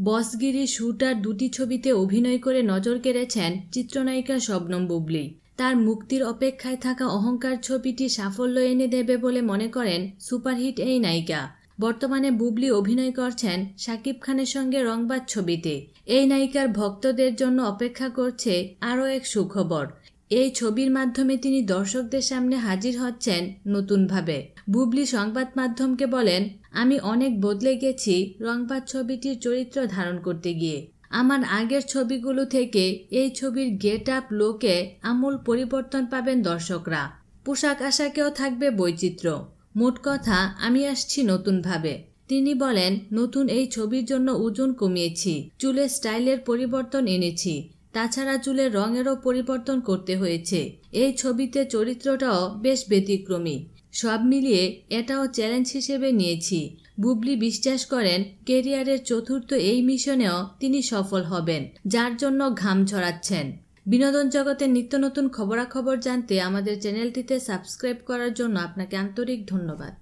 বসগিরি shooter দুটি ছবিতে অভিনয় করে নজর কেড়েছেন চিত্রনায়িকা শবনম বুবলি। তার মুক্তির অপেক্ষায় থাকা অহংকার ছবিটি সাফল্য এনে দেবে বলে মনে করেন সুপারহিট এই নায়িকা। বর্তমানে বুবলি অভিনয় করছেন শাকিব খানের সঙ্গে রংবাদ ছবিতে। এই নায়িকার ভক্তদের জন্য অপেক্ষা করছে আরও এক সুখবর। এই ছবির মাধ্যমে তিনি দর্শকদের সামনে হাজির হচ্ছেন নতুনভাবে। বুবলি সংবাদ মাধ্যমকে বলেন, আমি অনেক বদলে গেছি রংবাদ ছবিটির চরিত্র ধারণ করতে গিয়ে। আমার আগের ছবিগুলো থেকে এই ছবির গেট আপ লোকে আমূল পরিবর্তন পাবেন দর্শকরা। পোশাক আশাকেও থাকবে বৈচিত্র্য। মোট কথা, আমি আসছি নতুনভাবে। তিনি বলেন, নতুন এই ছবির জন্য ওজন কমিয়েছি, চুলের স্টাইলের পরিবর্তন এনেছি। তাছাড়া চুলের রঙেরও পরিবর্তন করতে হয়েছে। এই ছবিতে চরিত্রটাও বেশ ব্যতিক্রমী। সব মিলিয়ে এটাও চ্যালেঞ্জ হিসেবে নিয়েছি। বুবলি বিশ্বাস করেন, কেরিয়ারের চতুর্থ এই মিশনেও তিনি সফল হবেন, যার জন্য ঘাম ঝরাচ্ছেন বিনোদন জগতের নিত্য নতুন খবরাখবর জানতে আমাদের চ্যানেলটিতে সাবস্ক্রাইব করার জন্য আপনাকে আন্তরিক ধন্যবাদ।